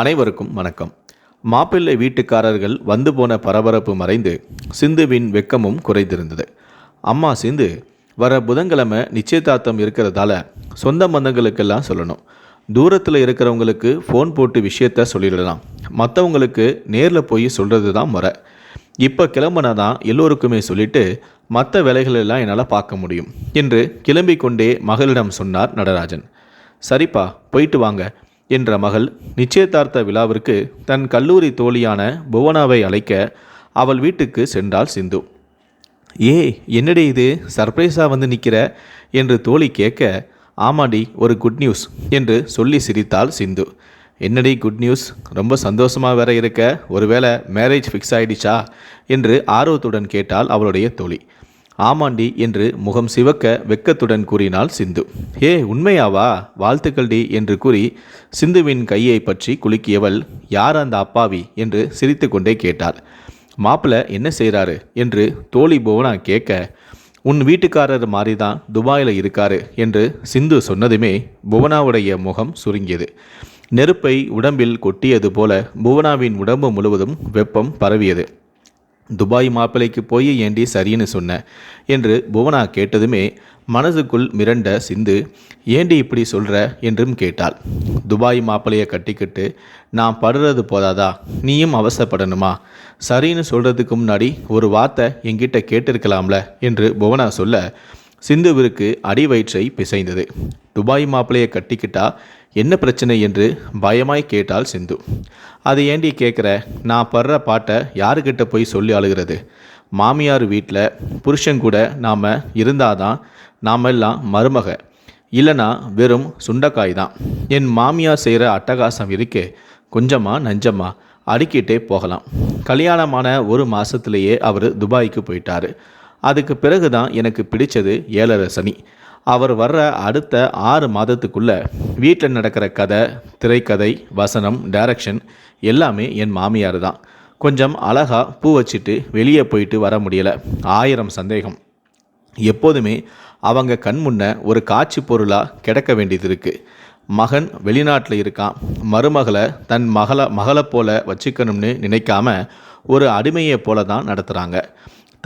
அனைவருக்கும் வணக்கம். மாப்பிள்ளை வீட்டுக்காரர்கள் வந்து போன பரபரப்பு மறைந்து சிந்துவின் வெக்கமும் குறைந்திருந்தது. அம்மா சிந்து வர புதன்கிழமை நிச்சயதார்த்தம் இருக்கிறதால சொந்த பந்தங்களுக்கெல்லாம் சொல்லணும். தூரத்தில் இருக்கிறவங்களுக்கு ஃபோன் போட்டு விஷயத்த சொல்லிடலாம். மற்றவங்களுக்கு நேரில் போய் சொல்கிறது தான் முறை. இப்போ கிளம்புனா தான் எல்லோருக்குமே சொல்லிட்டு மற்ற வேலைகளெல்லாம் என்னால் பார்க்க முடியும். என்று கிளம்பிக் கொண்டே மகளிடம் சொன்னார் நடராஜன். சரிப்பா போயிட்டு வாங்க. என்ற மகள் நிச்சயதார்த்த விழாவிற்கு தன் கல்லூரி தோழியான புவனாவை அழைக்க அவள் வீட்டுக்கு சென்றாள் சிந்து. ஏ என்னடி இது? சர்ப்ரைஸாக வந்து நிற்கிற என்று தோழி கேட்க ஆமாடி ஒரு குட் நியூஸ் என்று சொல்லி சிரித்தாள் சிந்து. என்னடி குட் நியூஸ் ரொம்ப சந்தோஷமாக வேற இருக்க. ஒருவேளை மேரேஜ் ஃபிக்ஸ் ஆயிடுச்சா? என்று ஆர்வத்துடன் கேட்டால் அவளுடைய தோழி. ஆமாண்டி என்று முகம் சிவக்க வெக்கத்துடன் கூறினாள் சிந்து. ஏ உண்மையாவா? வாழ்த்துக்கள்டி என்று கூறி சிந்துவின் கையை பற்றி குலுக்கியவள் யார் அந்த அப்பாவி? என்று சிரித்துக்கொண்டே கேட்டாள். மாப்பிள என்ன செய்கிறாரு என்று தோழி புவனா கேட்க உன் வீட்டுக்காரர் மாதிரி தான் துபாயில் இருக்காரு என்று சிந்து சொன்னதுமே புவனாவுடைய முகம் சுருங்கியது. நெருப்பை உடம்பில் கொட்டியது போல புவனாவின் உடம்பு முழுவதும் வெப்பம் பரவியது. துபாய் மாப்பிள்ளைக்கு போய் ஏண்டி சரின்னு சொன்ன? என்று புவனா கேட்டதுமே மனதுக்குள் மிரண்ட சிந்து ஏண்டி இப்படி சொல்கிற என்றும் கேட்டாள். துபாய் மாப்பிள்ளையை கட்டிக்கிட்டு நான் படுறது போதாதா? நீயும் அவசரப்படணுமா? சரின்னு சொல்கிறதுக்கு முன்னாடி ஒரு வார்த்தை என்கிட்ட கேட்டிருக்கலாம்ல? என்று புவனா சொல்ல சிந்துவிற்கு அடி வயிற்றை பிசைந்தது. துபாய் மாப்பிள்ளையை கட்டிக்கிட்டா என்ன பிரச்சனை என்று பயமாய் கேட்டாள் சிந்து. அது ஏண்டி கேட்குற? நான் படுற பாட்டை யாருக்கிட்ட போய் சொல்லி அழுகிறது? மாமியார் வீட்டில் புருஷன் கூட நாம் இருந்தாதான் நாமெல்லாம் மருமக. இல்லைனா வெறும் சுண்டைக்காய் தான். என் மாமியார் செய்கிற அட்டகாசம் இருக்கே கொஞ்சமா நஞ்சமா அடுக்கிட்டே போகலாம். கல்யாணமான ஒரு மாதத்துலேயே அவர் துபாய்க்கு போயிட்டார். அதுக்கு பிறகு தான் எனக்கு பிடிச்சது ஏழரசனி. அவர் வர்ற அடுத்த ஆறு மாதத்துக்குள்ள வீட்டில் நடக்கிற கதை திரைக்கதை வசனம் டைரக்ஷன் எல்லாமே என் மாமியார் தான் கொஞ்சம் அழகாக பூ வச்சுட்டு வெளியே போயிட்டு வர முடியலை. ஆயிரம் சந்தேகம். எப்போதுமே அவங்க கண் முன்ன ஒரு காட்சி பொருளாக கிடக்க வேண்டியது இருக்குது மகன் வெளிநாட்டில் இருக்கான். மருமகளை தன் மகளை மகளை போல வச்சுக்கணும்னு நினைக்காம ஒரு அடிமையை போல தான் நடத்துகிறாங்க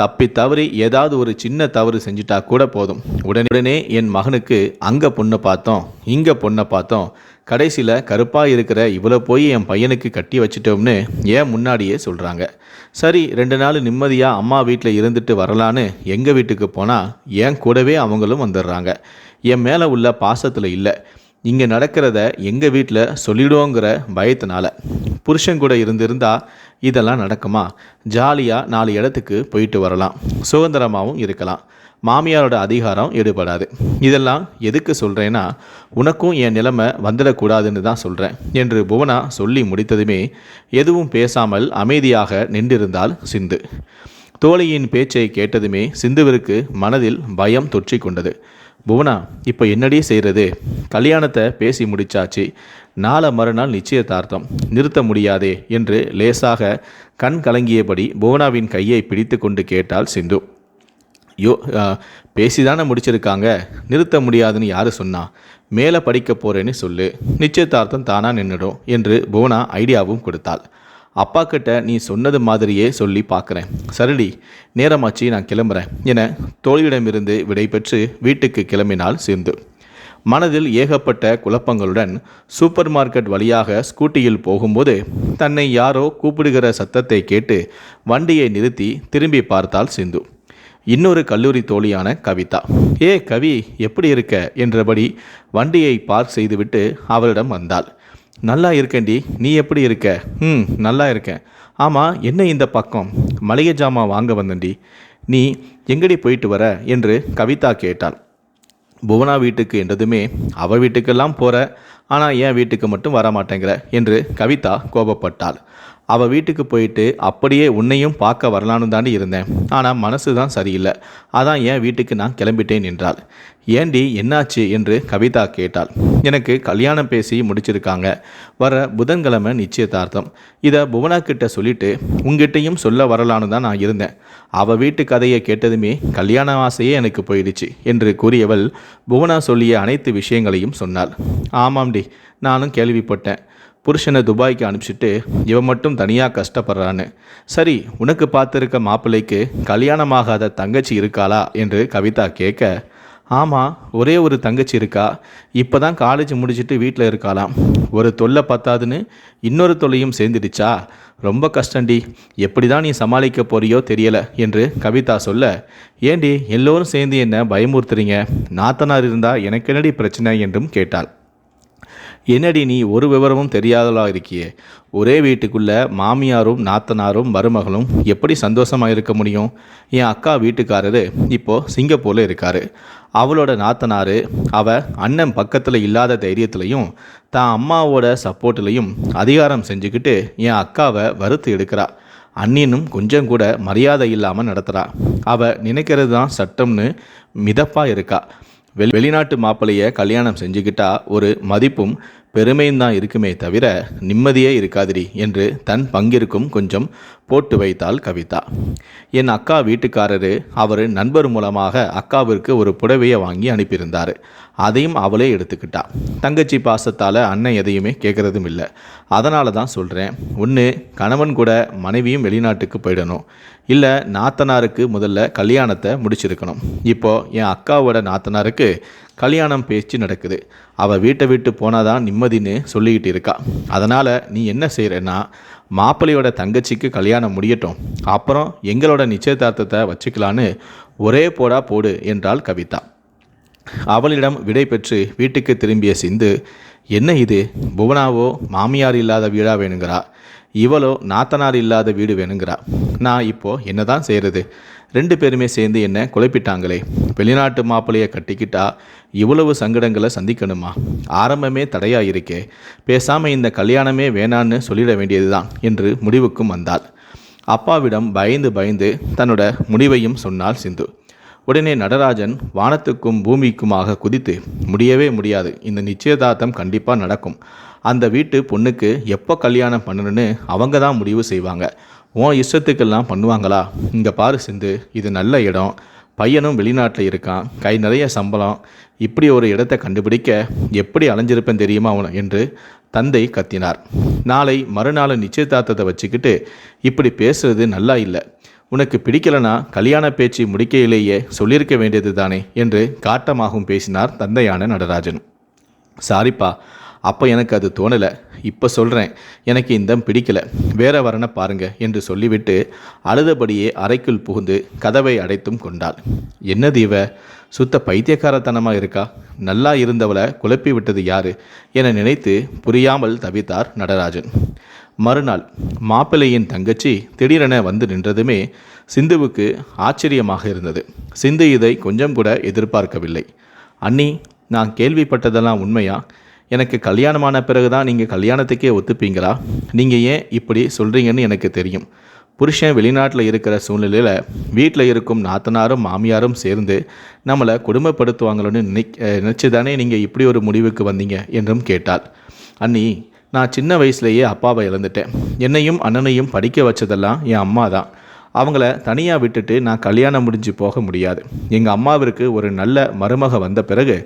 தப்பி தவறி ஏதாவது ஒரு சின்ன தவறு செஞ்சிட்டா கூட போதும். உடனே என் மகனுக்கு அங்கே பொண்ணை பார்த்தோம் இங்கே பொண்ணை பார்த்தோம். கடைசியில் கருப்பாக இருக்கிற இவ்வளோ போய் என் பையனுக்கு கட்டி வச்சிட்டோம்னு ஏன் முன்னாடியே சொல்கிறாங்க சரி ரெண்டு நாள் நிம்மதியாக அம்மா வீட்டில் இருந்துட்டு வரலான்னு எங்கள் வீட்டுக்கு போனால் என் கூடவே அவங்களும் வந்துடுறாங்க. என் மேலே உள்ள பாசத்தில் இல்லை. இங்கே நடக்கிறத எங்கள் வீட்டில் சொல்லிடுவோங்கிற பயத்தினால. புருஷன் கூட இருந்திருந்தா இதெல்லாம் நடக்குமா? ஜாலியாக நாலு இடத்துக்கு போயிட்டு வரலாம். சுதந்திரமாகவும் இருக்கலாம். மாமியாரோட அதிகாரம் ஈடுபடாது இதெல்லாம் எதுக்கு சொல்கிறேன்னா உனக்கும் என் நிலைமை வந்துடக்கூடாதுன்னு தான் சொல்கிறேன் என்று புவனா சொல்லி முடித்ததுமே எதுவும் பேசாமல் அமைதியாக நின்றிருந்தால் சிந்து. தோழியின் பேச்சை கேட்டதுமே சிந்துவிற்கு மனதில் பயம் தொற்றி கொண்டது. புவனா இப்போ என்னடி செய்கிறது கல்யாணத்தை பேசி முடிச்சாச்சு. நாளை மறுநாள் நிச்சயதார்த்தம். நிறுத்த முடியாதே என்று லேசாக கண் கலங்கியபடி புவனாவின் கையை பிடித்து கொண்டு கேட்டாள் சிந்து. யோ பேசிதானே முடிச்சிருக்காங்க? நிறுத்த முடியாதுன்னு யார் சொன்னா? மேலே படிக்க போகிறேன்னு சொல்லு. நிச்சயதார்த்தம் தானாக நின்றுடும் என்று புவனா ஐடியாவும் கொடுத்தாள். அப்பா கிட்ட நீ சொன்னது மாதிரியே சொல்லி பார்க்குறேன் சரிடி நேரமாச்சு நான் கிளம்புறேன் என தோழியிடமிருந்து விடைபெற்று வீட்டுக்கு கிளம்பினால் சிந்து. மனதில் ஏகப்பட்ட குழப்பங்களுடன் சூப்பர் மார்க்கெட் வழியாக ஸ்கூட்டியில் போகும்போது தன்னை யாரோ கூப்பிடுகிற சத்தத்தை கேட்டு வண்டியை நிறுத்தி திரும்பி பார்த்தாள் சிந்து. இன்னொரு கல்லூரி தோழியான கவிதா. ஏ கவி எப்படி இருக்க? என்றபடி வண்டியை பார்க் செய்துவிட்டு அவளிடம் வந்தாள். நல்லா இருக்கேன்டி. நீ எப்படி இருக்க? ம் நல்லா இருக்கேன். ஆமாம் என்ன இந்த பக்கம்? மளிகை ஜாமான் வாங்க வந்தண்டி நீ எங்கடி போயிட்டு வர? என்று கவிதா கேட்டாள். புவனா வீட்டுக்கு என்றதுமே அவ வீட்டுக்கெல்லாம் போகிற ஆனால் என் வீட்டுக்கு மட்டும் வர மாட்டேங்கிற என்று கவிதா கோபப்பட்டாள். அவள் வீட்டுக்கு போயிட்டு அப்படியே உன்னையும் பார்க்க வரலான்னு தாண்டி இருந்தேன். ஆனால் மனசு தான் சரியில்லை. அதான் என் வீட்டுக்கு நான் கிளம்பிட்டேன் என்றாள். ஏண்டி என்னாச்சு என்று கவிதா கேட்டாள். எனக்கு கல்யாணம் பேசி முடிச்சிருக்காங்க. வர புதன்கிழமை நிச்சயதார்த்தம். இதை புவனா கிட்ட சொல்லிட்டு உங்ககிட்டையும் சொல்ல வரலான்னு தான் நான் இருந்தேன். அவள் வீட்டு கதையை கேட்டதுமே கல்யாண ஆசையே எனக்கு போயிடுச்சு என்று கூறியவள் புவனா சொல்லிய அனைத்து விஷயங்களையும் சொன்னாள். ஆமாம்டி நானும் கேள்விப்பட்டேன். புருஷனை துபாய்க்கு அனுப்பிச்சிட்டு இவன் மட்டும் தனியாக கஷ்டப்படுறான்னு. சரி உனக்கு பார்த்துருக்க மாப்பிள்ளைக்கு கல்யாணமாகாத தங்கச்சி இருக்காளா? என்று கவிதா கேட்க ஆமாம் ஒரே ஒரு தங்கச்சி இருக்கா. இப்போ தான் காலேஜ் முடிச்சுட்டு வீட்டில் இருக்காளாம். ஒரு தொல்லை பத்தாதுன்னு இன்னொரு தொல்லையும் சேர்ந்துடுச்சா? ரொம்ப கஷ்டண்டி எப்படி தான் நீ சமாளிக்க போறியோ தெரியலை என்று கவிதா சொல்ல ஏண்டி எல்லோரும் சேர்ந்து என்ன பயமுறுத்துறீங்க? நாத்தனார் இருந்தால் எனக்கு என்னடி பிரச்சனை? என்றும் கேட்டாள். என்னடி நீ ஒரு விவரமும் தெரியாதவளா இருக்கியே ஒரே வீட்டுக்குள்ள மாமியாரும் நாத்தனாரும் மருமகளும் எப்படி சந்தோஷமாக இருக்க முடியும்? என் அக்கா வீட்டுக்காரரு இப்போது சிங்கப்பூரில் இருக்காரு. அவளோட நாத்தனார் அவ அண்ணன் பக்கத்தில் இல்லாத தைரியத்திலையும் தான் அம்மாவோட சப்போர்ட்லையும் அதிகாரம் செஞ்சுக்கிட்டு என் அக்காவை வறுத்து எடுக்கிறா. அண்ணினும் கொஞ்சம் கூட மரியாதை இல்லாமல் நடத்துகிறா அவ நினைக்கிறது தான் சட்டம்னு மிதப்பாக இருக்கா. வெளிநாட்டு மாப்பிள்ளையை கல்யாணம் செஞ்சுக்கிட்டா ஒரு மதிப்பும் பெருமையும் தான் இருக்குமே தவிர நிம்மதியே இருக்காதிரி என்று தன் பங்கிற்கும் கொஞ்சம் போட்டு வைத்தாள் கவிதா. என் அக்கா வீட்டுக்காரரு அவர் நண்பர் மூலமாக அக்காவிற்கு ஒரு புடவையை வாங்கி அனுப்பியிருந்தார். அதையும் அவளே எடுத்துக்கிட்டா. தங்கச்சி பாசத்தால் அண்ணன் எதையுமே கேட்குறதும் இல்லை அதனால தான் சொல்கிறேன் ஒன்று கணவன் கூட மனைவியும் வெளிநாட்டுக்கு போயிடணும். இல்லை நாத்தனாருக்கு முதல்ல கல்யாணத்தை முடிச்சிருக்கணும். இப்போது என் அக்காவோட நாத்தனாருக்கு கல்யாணம் பேச்சு நடக்குது. அவள் வீட்டை விட்டு போனாதான் நிம்மதின்னு சொல்லிக்கிட்டு இருக்கா. அதனால் நீ என்ன செய்கிறன்னா மாப்பிள்ளையோட தங்கச்சிக்கு கல்யாணம் முடியட்டும். அப்புறம் எங்களோட நிச்சயதார்த்தத்தை வச்சுக்கலான்னு ஒரே போடா போடு என்றாள் கவிதா. அவளிடம் விடை பெற்று வீட்டுக்கு திரும்பிய சிந்து என்ன இது? புவனாவோ மாமியார் இல்லாத வீடா வேணுங்கிறா? இவளோ நாத்தனார் இல்லாத வீடு வேணுங்கிறா? நான் இப்போ என்னதான் செய்கிறது ரெண்டு பேருமே சேர்ந்து என்ன குழப்பிட்டாங்களே. வெளிநாட்டு மாப்பிள்ளையை கட்டிக்கிட்டா இவ்வளவு சங்கடங்களை சந்திக்கணுமா? ஆரம்பமே தடையாக இருக்கே பேசாமல் இந்த கல்யாணமே வேணான்னு சொல்லிட வேண்டியதுதான் என்று முடிவுக்கும் வந்தாள். அப்பாவிடம் பயந்து பயந்து தன்னோட முடிவையும் சொன்னாள் சிந்து. உடனே நடராஜன் வானத்துக்கும் பூமிக்குமாக குதித்து முடியவே முடியாது. இந்த நிச்சயதார்த்தம் கண்டிப்பாக நடக்கும். அந்த வீட்டு பொண்ணுக்கு எப்போ கல்யாணம் பண்ணணும்னு அவங்க தான் முடிவு செய்வாங்க. உன் இஷ்டத்துக்கெல்லாம் பண்ணுவாங்களா? இங்கே பாரு சிந்து இது நல்ல இடம். பையனும் வெளிநாட்டில் இருக்கான். கை நிறைய சம்பளம். இப்படி ஒரு இடத்தை கண்டுபிடிக்க எப்படி அலைஞ்சிருப்பேன் தெரியுமா உன? என்று தந்தை கத்தினார். நாளை மறுநாள் நிச்சயதார்த்தத்தை வச்சுக்கிட்டு இப்படி பேசுறது நல்லா இல்லை. உனக்கு பிடிக்கலனா கல்யாண பேச்சு முடிக்கையிலேயே சொல்லியிருக்க வேண்டியது தானே என்று காட்டமாகவும் பேசினார் தந்தையான நடராஜன். சாரிப்பா அப்போ எனக்கு அது தோணலை. இப்போ சொல்கிறேன் எனக்கு இந்த பிடிக்கல. வேற வரனை பாருங்க என்று சொல்லிவிட்டு அழுதபடியே அறைக்குள் புகுந்து கதவை அடைத்தும் கொண்டாள். என்னது இவ? சுத்த பைத்தியக்காரத்தனமாக இருக்கா? நல்லா இருந்தவளை குழப்பி விட்டது யாரு என நினைத்து புரியாமல் தவித்தார் நடராஜன். மறுநாள் மாப்பிள்ளையின் தங்கச்சி திடீரென வந்து நின்றதுமே சிந்துவுக்கு ஆச்சரியமாக இருந்தது. சிந்து இதை கொஞ்சம் கூட எதிர்பார்க்கவில்லை. அண்ணி நான் கேள்விப்பட்டதெல்லாம் உண்மையா? எனக்கு கல்யாணமான பிறகு தான் நீங்கள் கல்யாணத்துக்கே ஒத்துப்பீங்களா? நீங்கள் ஏன் இப்படி சொல்கிறீங்கன்னு எனக்கு தெரியும். புருஷன் வெளிநாட்டில் இருக்கிற சூழ்நிலையில் வீட்டில் இருக்கும் நாத்தனாரும் மாமியாரும் சேர்ந்து நம்மளை கொடுமைப்படுத்துவாங்களோன்னு நினை நினச்சி தானே நீங்கள் இப்படி ஒரு முடிவுக்கு வந்தீங்க என்றும் கேட்டாள். அண்ணி நான் சின்ன வயசுலேயே அப்பாவை இழந்துட்டேன். என்னையும் அண்ணனையும் படிக்க வச்சதெல்லாம் என் அம்மா தான் அவங்கள தனியாக விட்டுட்டு நான் கல்யாணம் முடிஞ்சு போக முடியாது. எங்கள் அம்மாவிற்கு ஒரு நல்ல மருமக வந்த பிறகு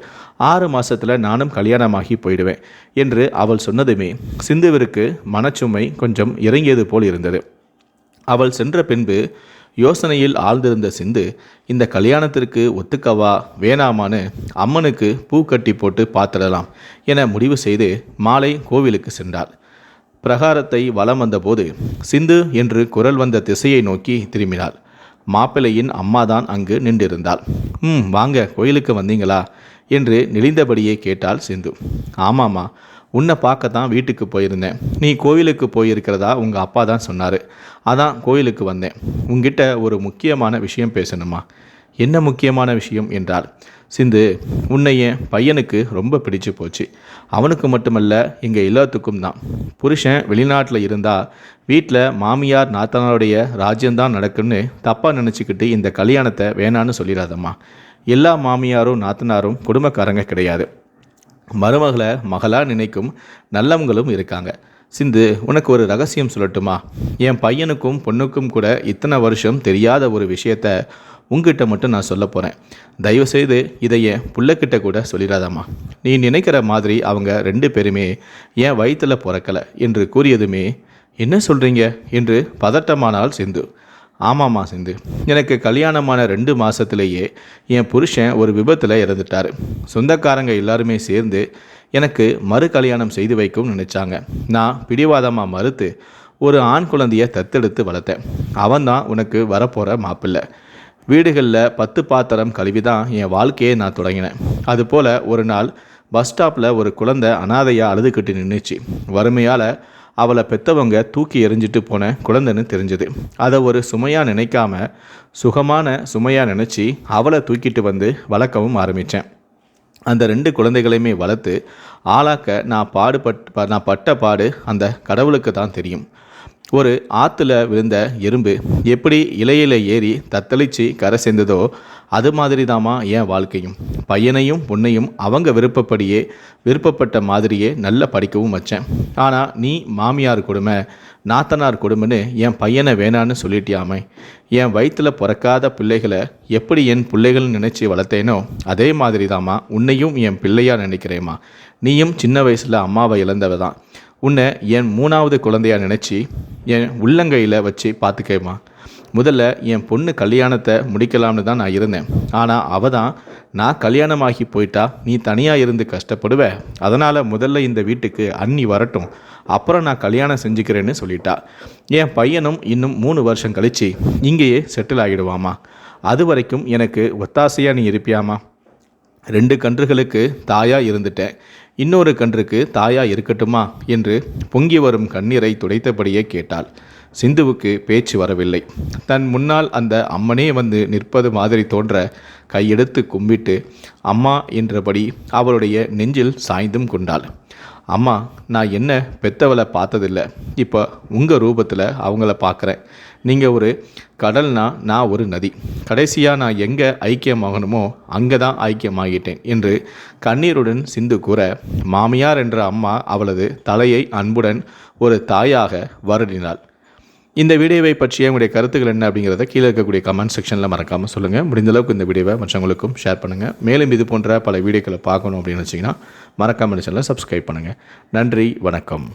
ஆறு மாதத்தில் நானும் கல்யாணமாகி போயிடுவேன் என்று அவள் சொன்னதுமே சிந்துவிற்கு மனச்சுமை கொஞ்சம் இறங்கியது போல் இருந்தது. அவள் சென்ற பின்பு யோசனையில் ஆழ்ந்திருந்த சிந்து இந்த கல்யாணத்திற்கு ஒத்துக்கவா? வேணாமான்னு அம்மனுக்கு பூ கட்டி போட்டு பார்த்துடலாம் என முடிவு செய்து மாலை கோவிலுக்கு சென்றாள். பிரகாரத்தை வலம் வந்தபோது சிந்து என்று குரல் வந்த திசையை நோக்கி திரும்பினாள். மாப்பிள்ளையின் அம்மாதான் அங்கு நின்றிருந்தாள். ம் வாங்க கோயிலுக்கு வந்தீங்களா? என்று நெளிந்தபடியே கேட்டாள் சிந்து. ஆமாம்மா உன்னை பார்க்க தான் வீட்டுக்கு போயிருந்தேன். நீ கோயிலுக்கு போயிருக்கிறதா உங்கள் அப்பா தான் சொன்னார். அதான் கோயிலுக்கு வந்தேன். உங்ககிட்ட ஒரு முக்கியமான விஷயம் பேசணுமா என்ன முக்கியமான விஷயம் என்றால் சிந்து உன்னை என் பையனுக்கு ரொம்ப பிடிச்சு போச்சு. அவனுக்கு மட்டுமல்ல எங்கள் எல்லாத்துக்கும் தான். புருஷன் வெளிநாட்டில் இருந்தால் வீட்டில் மாமியார் நாத்தனாருடைய ராஜ்யம்தான் நடக்குன்னு தப்பாக நினச்சிக்கிட்டு இந்த கல்யாணத்தை வேணான்னு சொல்லிடாதம்மா எல்லா மாமியாரும் நாத்தனாரும் குடும்பக்காரங்க கிடையாது. மருமகளை மகளாக நினைக்கும் நல்லவங்களும் இருக்காங்க. சிந்து உனக்கு ஒரு ரகசியம் சொல்லட்டுமா? என் பையனுக்கும் பொண்ணுக்கும் கூட இத்தனை வருஷம் தெரியாத ஒரு விஷயத்த உங்ககிட்ட மட்டும் நான் சொல்ல போகிறேன் தயவுசெய்து இதை என் பிள்ளைக்கிட்ட கூட சொல்லிடாதாம்மா. நீ நினைக்கிற மாதிரி அவங்க ரெண்டு பேருமே என் வயிற்றில் பிறக்கலை என்று கூறியதுமே என்ன சொல்கிறீங்க என்று பதட்டமானாள் சிந்து. ஆமாம்மா சிந்து. எனக்கு கல்யாணமான ரெண்டு மாதத்துலேயே என் புருஷன் ஒரு விபத்தில் இறந்துட்டார். சொந்தக்காரங்க எல்லாருமே சேர்ந்து எனக்கு மறு கல்யாணம் செய்து வைக்கும்னு நினச்சாங்க. நான் பிடிவாதமாக மறுத்து ஒரு ஆண் குழந்தையை தத்தெடுத்து வளர்த்தேன். அவன் தான் உனக்கு வரப்போகிற மாப்பிள்ளை. வீடுகளில் பத்து பாத்திரம் கழுவி தான் என் வாழ்க்கையை நான் தொடங்கினேன். அதுபோல் ஒரு நாள் பஸ் ஸ்டாப்பில் ஒரு குழந்தை அனாதையாக அழுதுகிட்டு நின்றுச்சு வறுமையால் அவளை பெற்றவங்க தூக்கி எறிஞ்சிட்டு போன குழந்தைன்னு தெரிஞ்சது. அதை ஒரு சுமையாக நினைக்காம சுகமான சுமையாக நினச்சி அவளை தூக்கிட்டு வந்து வளர்க்கவும் ஆரம்பித்தேன் அந்த ரெண்டு குழந்தைகளையுமே வளர்த்து ஆளாக்க நான் பாடுபட் நான் பட்ட பாடு அந்த கடவுளுக்கு தான் தெரியும். ஒரு ஆற்றுல விழுந்த எறும்பு எப்படி இலையில் ஏறி தத்தளித்து கரை சேர்ந்ததோ அது மாதிரி தாமா என் வாழ்க்கையும். பையனையும் பொண்ணையும் அவங்க விருப்பப்படியே விருப்பப்பட்ட மாதிரியே நல்ல படிக்கவும் வச்சேன். ஆனால் நீ மாமியார் கொடுமை நாத்தனார் கொடுமைன்னு என் பையனை வேணான்னு சொல்லிட்டியாமே. என் வயிற்றில் பிறக்காத பிள்ளைகளை எப்படி என் பிள்ளைகள்னு நினச்சி வளர்த்தேனோ அதே மாதிரி தாம்மா உன்னையும் என் பிள்ளையாக நினைக்கிறேம்மா. நீயும் சின்ன வயசில் அம்மாவை இழந்தவ தான் உன்னை என் மூணாவது குழந்தையாக நினச்சி என் உள்ளங்கையில் வச்சு பார்த்துக்கேம்மா. முதல்ல என் பொண்ணு கல்யாணத்தை முடிக்கலாம்னு தான் நான் இருந்தேன். ஆனால் அவள் தான் நான் கல்யாணமாகி போயிட்டா நீ தனியாக இருந்து கஷ்டப்படுவ. அதனால் முதல்ல இந்த வீட்டுக்கு அண்ணி வரட்டும். அப்புறம் நான் கல்யாணம் செஞ்சுக்கிறேன்னு சொல்லிட்டா. என் பையனும் இன்னும் மூணு வருஷம் கழித்து இங்கேயே செட்டில் ஆகிடுவாமா அது வரைக்கும் எனக்கு ஒத்தாசையாக நீ இருப்பியாமா ரெண்டு கன்றுகளுக்கு தாயாக இருந்துட்டேன். இன்னொரு கன்றுக்கு தாயா இருக்கட்டுமா? என்று பொங்கி வரும் கண்ணீரை துடைத்தபடியே கேட்டாள். சிந்துவுக்கு பேச்சு வரவில்லை. தன் முன்னால் அந்த அம்மனே வந்து நிற்பது மாதிரி தோன்ற கையெடுத்து கும்பிட்டு அம்மா என்றபடி அவளுடைய நெஞ்சில் சாய்ந்தும் கொண்டாள். அம்மா நான் என்ன பெத்தவளை பார்த்ததில்ல. இப்போ உங்கள் ரூபத்தில் அவங்கள பார்க்குறேன் நீங்கள் ஒரு கடல்னா நான் ஒரு நதி. கடைசியாக நான் எங்கே ஐக்கியமாகணுமோ அங்கே தான் ஐக்கியமாகிட்டேன் என்று கண்ணீருடன் சிந்து கூற மாமியார் என்ற அம்மா அவளது தலையை அன்புடன் ஒரு தாயாக வருடினாள். இந்த வீடியோவை பற்றிய உங்களுடைய கருத்துக்கள் என்ன அப்படிங்கிறத கீழே இருக்கக்கூடிய கமெண்ட் செக்ஷனில் மறக்காமல் சொல்லுங்கள் முடிந்தளவுக்கு இந்த வீடியோவை மற்றவங்களுக்கும் ஷேர் பண்ணுங்கள் மேலும் இது போன்ற பல வீடியோக்களை பார்க்கணும் அப்படின்னு வச்சிங்கன்னா மறக்காமல் சேனலை சப்ஸ்கிரைப் பண்ணுங்கள் நன்றி வணக்கம்.